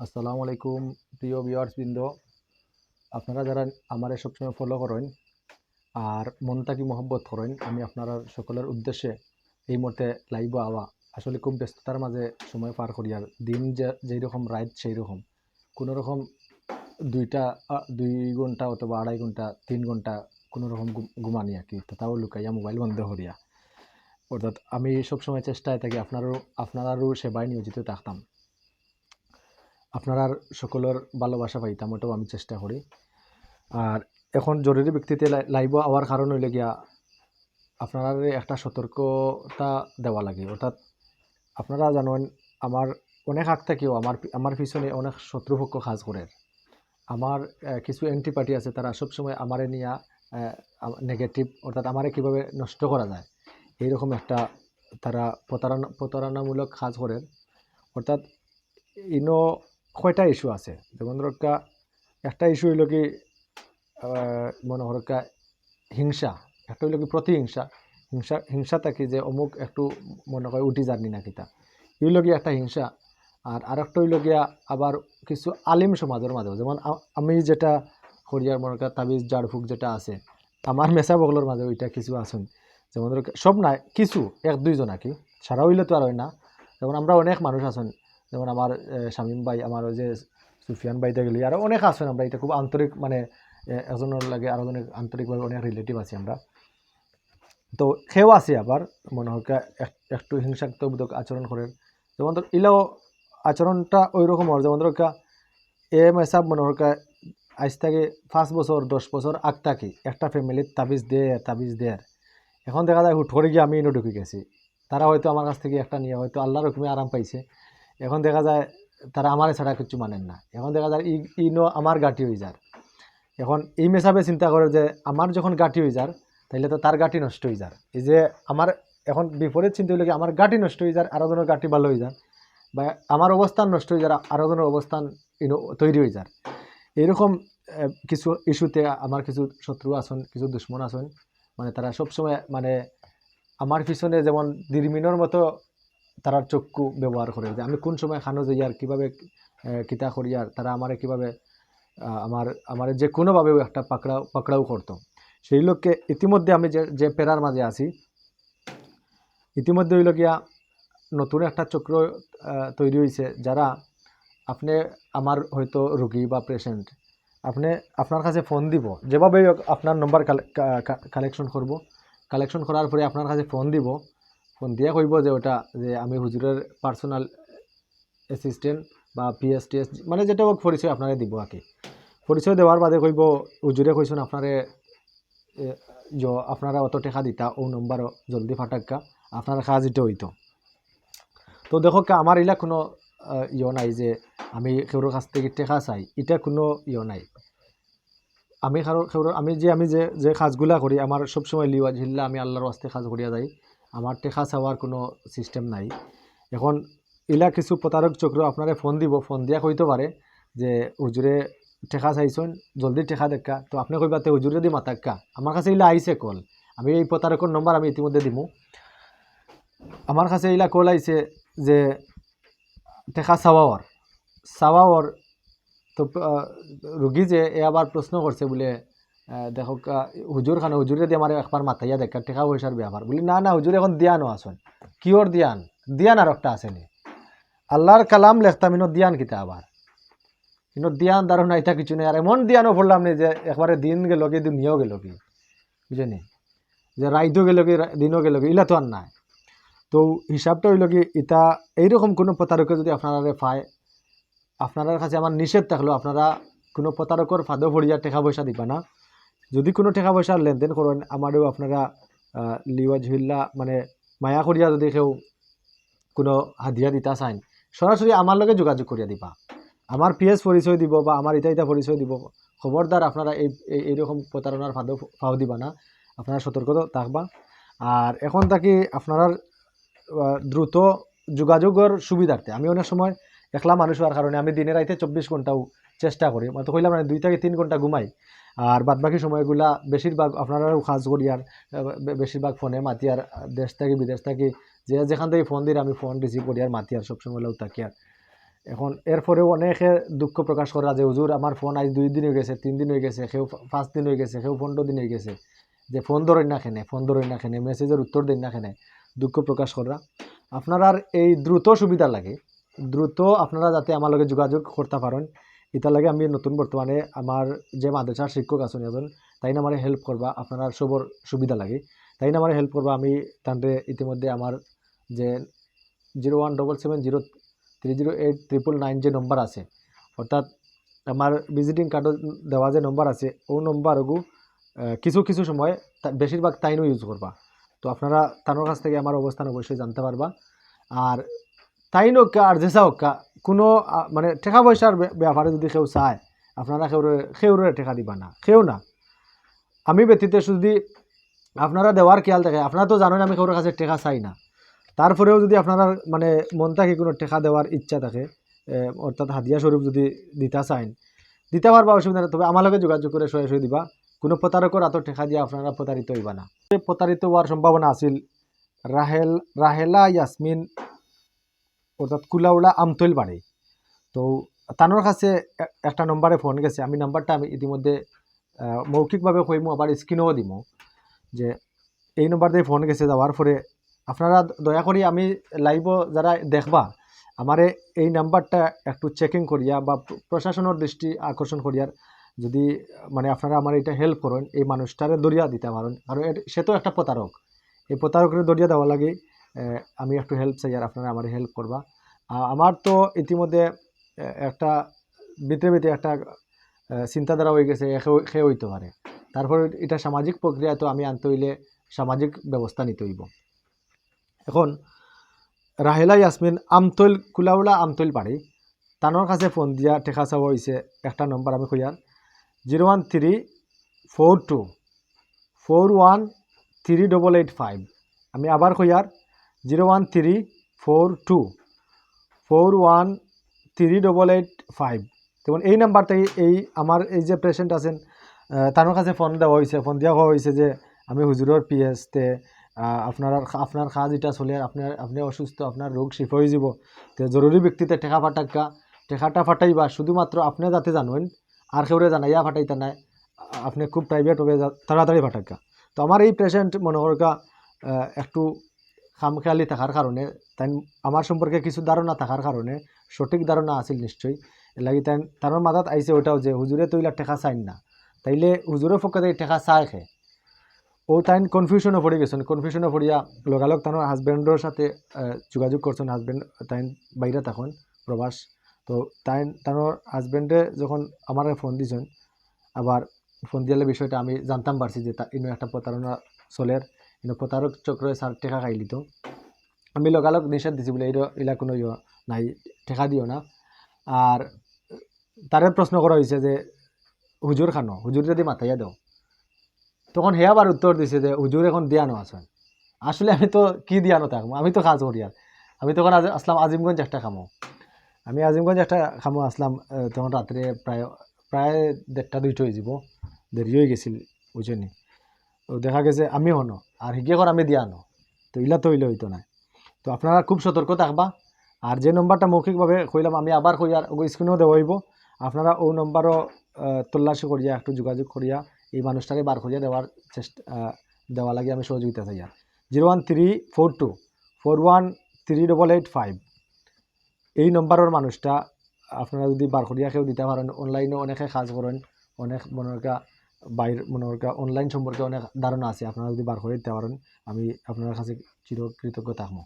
আসসালামু আলাইকুম, প্রিয় ভিউয়ার্স বৃন্দ। আপনারা যারা আমার সবসময় ফলো করেন আর মন থাকি মহব্বত করেন, আমি আপনারা সকলের উদ্দেশ্যে এই মুহূর্তে লাইভ আওয়া। আসলে খুব ব্যস্ততার মাঝে সময় পার করি আর দিন যে যেই রকম রাত সেই রকম কোনো রকম দুইটা দুই ঘণ্টা অথবা আড়াই ঘণ্টা, তিন ঘণ্টা কোনো রকম ঘুম- ঘুমানি আর কি। তাও লুকাইয়া মোবাইল বন্ধ করিয়া। অর্থাৎ আমি সবসময় চেষ্টায় থাকি আপনারও, আপনারারও সেবায় নিয়োজিত থাকতাম। আপনার সকলের ভালোবাসা পাইতাম, ওটাও আমি চেষ্টা করি। আর এখন জরুরি ভিত্তিতে লাইভ আওয়ার কারণ হইলে গিয়া আপনারা একটা সতর্কতা দেওয়া লাগে। অর্থাৎ আপনারা জানেন, আমার অনেক আগ থেকেও আমার আমার পিছনে অনেক শত্রুপক্ষ কাজ করে। আমার কিছু অ্যান্টি পার্টি আছে, তারা সবসময় আমারে নিয়ে নেগেটিভ অর্থাৎ আমারে কীভাবে নষ্ট করা যায়, এইরকম একটা তারা প্রতারণা, প্রতারণামূলক কাজ করে অর্থাৎ ইনো কয়টা ইস্যু আছে? যেমন ধরকা একটা ইস্যু হইল কি মনে হরকা হিংসা, একটা হইল কি প্রতিহিংসা। হিংসা হিংসা থাকি যে অমুক একটু মনে হয় উঠি জানি না কিতা হইল কি একটা হিংসা। আর আরেকটা হইল গিয়া আবার কিছু আলিম সমাজের মাঝেও। যেমন আমি যেটা হরিয়ার মনে করেন তাবিজ জাড়ফুক যেটা আছে, আমার মেসা বগলের মাঝে ওইটা কিছু আসুন যেমন ধরো সব নাই, কিছু, এক দুইজন আর কি সারা হইলে তো আর হয় না। যেমন আমরা অনেক মানুষ আছেন যেমন আমার শামীম ভাই আমার ওই যে সুফিয়ান ভাই গেলি আরও অনেক আছেন আমরা এটা খুব আন্তরিক মানে এ, একজনের লাগে আরও অনেক আন্তরিকভাবে অনেক রিলেটিভ আছি আমরা। তো সেও আছে আবার মনে হয় একটু হিংসাত্মক আচরণ করে। যেমন ধর ইলাও আচরণটা ওই রকম আর যেমন ধর কা এ মেসাব মনে হয় আজ থেকে পাঁচ বছর দশ বছর আগ থাকি একটা ফ্যামিলির তাবিজ দে তাবিজ দেয় এখন দেখা যায় হুট করে গিয়ে আমি ইনো ঢুকে গেছি। তারা হয়তো আমার কাছ থেকে একটা নিয়ে হয়তো আল্লাহর হুকুমে আরাম পাইছে। এখন দেখা যায় তারা আমারে ছাড়া কিছু মানেন না। এখন দেখা যায় ই- ইনো আমার গাটি হয়ে যার। এখন এই মেসাবে চিন্তা করে যে আমার যখন গাটি হয়ে যার, তাইলে তো তার গাটি নষ্ট হয়ে যার। এই যে আমার এখন বিপরীত চিন্তা হইলে কি, আমার গাটি নষ্ট হয়ে যার আরও জনের গাটি ভালো হয়ে যার। বা আমার অবস্থান নষ্ট হয়ে যার আরও জনের অবস্থান ইনো তৈরি হয়ে যার। এইরকম কিছু ইস্যুতে আমার কিছু শত্রু আসন, কিছু দুশ্মন আসন মানে তারা সবসময় মানে আমার পিছনে যেমন দিরমিনর মতো তারা চক্ষু ব্যবহার করে। যে আমি কোন সময় খানো যে যাইয়ার কীভাবে কিতা করিয়ার তারা আমারে কীভাবে আমার আমার যে কোনোভাবেও একটা পাকড়াও পাকড়াও করতো। সেই লোককে ইতিমধ্যে আমি যে যে পেরার মাঝে আছি, ইতিমধ্যে হইল গিয়া নতুন একটা চক্র তৈরি হয়েছে যারা আপনি আমার হয়তো রুগী বা পেশেন্ট আপনি আপনার কাছে ফোন দিব। যেভাবে হোক আপনার নম্বর কালেকশন করব। কালেকশন করার পরে আপনার কাছে ফোন দিব। ফোন দিয়ে কইব যে ওটা, যে আমি হুজুরের পার্সোনাল অ্যাসিস্ট্যান্ট বা পিএসটিএস মানে যেটা হোক পরিচয় আপনারে দিব আর কি পরিচয় দেওয়ার বাদে কইব হুজুরে কইছেন আপনারে আপনারা অত টাকা দিতা ও নম্বর জলদি ফাটাক্কা আপনার কাজ এটা হইতো তো দেখো আমার ইলা কোনো ইয়ে নাই যে আমি কেউর কাছ থেকে টেকা চাই এটা কোনো ইয়ে নাই। আমি কারও কেউর আমি যে আমি যে যে কাজগুলা করি আমার সবসময় লিওয়া ঝিল্লা আমি আল্লাহর আস্তে কাজ করিয়া যাই। আমার টেকা চাওয়ার কোনো সিস্টেম নাই। এখন ইলা কিছু প্রতারক চক্র আপনারে ফোন দিব, ফোন দিয়া কইতে পারে যে হুজুরে টেকা চাইছেন জলদি টেকা দেখা তো আপনি কইবা, তে হুজুরে দি মাতাক্কা। আমার কাছে ইলা আইছে কল। আমি এই প্রতারকের নম্বর আমি ইতিমধ্যে দিমু। আমার কাছে ইলা কল আইছে যে টেকা চাওয়ার চাওয়ার তো রুগী যে এ আবার প্রশ্ন করছে বলে দেখো হুজুর খানে হুজুরে দিয়ে আমার একবার মাথাইয়া দেখা টেকা পয়সার ব্যাপার বলি, না না হুজুর এখন দিয়ানো আসুন কিওর দিয়ান? দিয়ান আর একটা আসেনি আল্লাহর কালাম লেখতাম ইনো দিয়ান কিতা আবার ইনো দিয়ান দারুণ এটা কিছু নেই। আর এমন দিয়ানো পড়লাম নি যে একবারে দিন গেল কি দুনিয়াও গেল কি বুঝেনি যে রাইতও গেল কি দিনও গেল কি ইলা তো আর নাই। তো হিসাবটা হইল কি ইটা এইরকম কোনো প্রতারকে যদি আপনারা পায় আপনার কাছে আমার নিষেধ থাকল আপনারা কোনো প্রতারকর ফাঁদে ভরিয়া টাকা পয়সা দিবা না। যদি কোনো টাকা পয়সার লেনদেন করেন, আমারও আপনারা লিওয়া ঝুল্লা মানে মায়া করিয়া যদি কেউ কোনো হাদিয়া দিতা চাইন, সরাসরি আমার লগে যোগাযোগ করিয়া দিবা। আমার পিএস পরিচয় দিব বা আমার ইটা ইটা পরিচয় দিব। খবরদার আপনারা এই, এই- এইরকম প্রতারণার ফাঁদে, ফাও দিবা না। আপনারা সতর্ক থাকবা। আর এখন থাকি আপনারা দ্রুত যোগাযোগের সুবিধার্থে, আমি অনেক সময় একলা মানুষ হওয়ার কারণে আমি দিনে রাইতে চব্বিশ ঘন্টাও চেষ্টা করি। মানে তো কইলাম মানে দুই থেকে তিন ঘণ্টা ঘুমাই। আর বাদ বাকি সময়গুলা বেশিরভাগ আপনারাও কাজ করি আর বেশিরভাগ ফোনে মাতি আর দেশ থাকি, বিদেশ থাকি, যে যেখান থেকে ফোন দিলে আমি ফোন রিসিভ করি আর মাতি আর সবসময় লোক থাকি আর। এখন এরপরেও অনেকে দুঃখ প্রকাশ করা যে, হুজুর, আমার ফোন আজ দুই দিন হয়ে গেছে, তিন দিন হয়ে গেছে, কেউ পাঁচ দিন হয়ে গেছে, কেউ পনেরো দিন হয়ে গেছে। যে, ফোন ধরেন না খেনে ফোন ধরেন না খেনে মেসেজের উত্তর দেন না খেনে দুঃখ প্রকাশ করা। আপনার এই দ্রুত সুবিধা লাগে। দ্রুত আপনারা যাতে আমার লগে যোগাযোগ করতে পারেন। এটা লাগে আমি নতুন বর্তমানে আমার যে মাদ্রাসার শিক্ষক আছেন এজন, তাই না হেল্প করবা আপনারা সবর সুবিধা লাগে। তাই না হেল্প করবা আমি তাদের ইতিমধ্যে আমার যে zero one double seven zero three zero eight triple nine যে নম্বর আছে অর্থাৎ আমার ভিজিটিং কার্ডত দেওয়া যে নম্বর আছে, ও নম্বরগু কিছু কিছু সময় বেশিরভাগ তাইনও ইউজ করবা তো, আপনারা তানোর কাছ থেকে আমার অবস্থান অবশ্যই জানতে পারবা আর তাইন হোক্কা আর জেসা হোক্কা কোনো মানে টাকা পয়সার ব্যাপারে যদি কেউ চায়, আপনারা কেউরে কেউরে টাকা দিবা না। কেউ না। আমি ব্যতীত যদি আপনারা দেওয়ার খেয়াল থাকে, আপনারা তো জানেন আমি কারোর কাছে টাকা চাই না। তারপরেও যদি আপনারা মানে মন থাকে কোনো টাকা দেওয়ার ইচ্ছা থাকে অর্থাৎ হাদিয়া স্বরূপ যদি দিতা চাইন, দিতে পারবা অসুবিধা তবে আমার লগে যোগাযোগ করে সরাসরি দিবা। কোনো প্রতারকর এত টাকা দিয়ে আপনারা প্রতারিত হইবা না। প্রতারিত হওয়ার সম্ভাবনা আছিল রাহেল রাহেলা ইয়াসমিন অর্থাৎ কুলাউলা আমতৈল বাড়ি তো তানোর কাছে একটা নম্বরে ফোন গেছে। আমি নাম্বারটা আমি ইতিমধ্যে মৌখিকভাবে কইমু আবার স্ক্রিনেও দিমু যে এই নম্বর দিয়ে ফোন গেছে যাওয়ার পরে আপনারা দয়া করে আমি লাইভ যারা দেখবা আমারে এই নাম্বারটা একটু চেকিং করিয়া বা প্র- প্রশাসনের দৃষ্টি আকর্ষণ করিয়ার যদি মানে আপনারা আমার এটা হেল্প করেন, এই মানুষটারে দরিয়া দিতে পারেন কারণ সে তো একটা প্রতারক। এই প্রতারকের দরিয়া দেওয়া লাগে আমি একটু হেল্প চাই আর আপনারা আমার হেল্প করবা। আমার তো ইতিমধ্যে একটা ভিতরে ভিতরে একটা চিন্তাধারা হয়ে গেছে সে- হইতে পারে। তারপরে এটা সামাজিক প্রক্রিয়া, তো আমি আনতে হইলে সামাজিক ব্যবস্থা নিতে হইব। এখন, রাহেলা ইয়াসমিন, আমতৈল কুলাউলা আমতৈল পাড়ি তানোর কাছে ফোন দিয়া টেকা চাওয়া হয়েছে একটা নম্বর আমি কইয়ার zero one three four two, four one three double eight five. আমি আবার কইয়ার zero one three four two, four one three double eight five. যেমন এই নাম্বারটাই এই আমার এই যে পেশেন্ট আছেন তার কাছে ফোন দেওয়া হয়েছে। ফোন দেওয়া হয়েছে যে, আমি হুজুরের পিএসতে আপনার আপনার কাজ এটা চলে আপনার আপনি অসুস্থ আপনার রোগ শিফ হয়ে যাব, তো জরুরি ব্যক্তিতে টেকা ফাটাক্কা টেকাটা ফাটাইবা শুধুমাত্র আপনি যাতে জানেন আর কেউরে জানাইয়া ফাটাইতা নাই আপনি খুব প্রাইভেট হবে তাড়াতাড়ি ফাটাক্কা তো আমার এই পেশেন্ট মনে করকা একটু খামখেয়ালি থাকার কারণে তাই আমার সম্পর্কে কিছু ধারণা থাকার কারণে সঠিক ধারণা আছিল নিশ্চয়ই লাগি তাই তার মাথাত আইছে ওটাও যে হুজুরে তো ইলা টেকা চাইন না। তাইলে হুজুরের পক্ষে তাই টেকা চায় খে। ও তাই কনফিউশনে পড়ে গেছেন কনফিউশনে পড়িয়া লগালগ তার হাজবেন্ডর সাথে যোগাযোগ করছেন হাজবেন্ড তাই বাইরে তখন প্রবাস তো তাই তার হাজবেন্ডে যখন আমার ফোন দিছেন আবার ফোন দিয়ালে বিষয়টা আমি জানতাম পারছি যে তা, ইনো একটা প্রতারণা চলের ইনো প্রতারক চক্রে সার টেকা খাইলি তো আমি লগালগ নিষেধ দিছি বলে ইলা কোনো নাই টেকা দিও না। আর তারে প্রশ্ন করা হয়েছে যে হুজুর খানো হুজুর যদি মাথাইয়া দাও, তখন হে আবার উত্তর দিছে যে হুজুর এখন দিয়ানো আছেন। আসলে আমি তো কি দিয়ানো থাকব আমি তো কাজ করি আমি তখন আসলাম আজিমগঞ্জ একটা খামো। আমি আজিমগঞ্জ একটা খামো আসলাম তখন রাত্রে প্রায় প্রায় দেড়টা দুইটা হয়ে যাব। দেরি হয়ে গেছিল তো দেখা গেছে আমি হনো আর হিগে কর আমি দিয়ানো তো ইলা তো ইলে হইতো না। তো আপনারা খুব সতর্ক থাকবা। আর যে নম্বরটা মৌখিকভাবে কইলাম, আমি আবার কই আর স্ক্রিনেও দেওয়া হইব। আপনারা ও নম্বরও তল্লাশি করিয়া, একটু যোগাযোগ করিয়া, এই মানুষটাকে বার করিয়া দেওয়ার চেষ্টা দেওয়া লাগে আমি সহযোগিতা চাই zero one three four two, four one three double eight five. এই নম্বরের মানুষটা, আপনারা যদি বার করিয়া কেউ দিতে পারেন অনলাইনে অনেকে কাজ করেন, অনেক মনে করা বাইর, মনে অনলাইন সম্পর্কে অনেক ধারণা আছে। আপনারা যদি বার করে দিতে পারেন, আমি আপনার কাছে চিরকৃতজ্ঞ থাকব।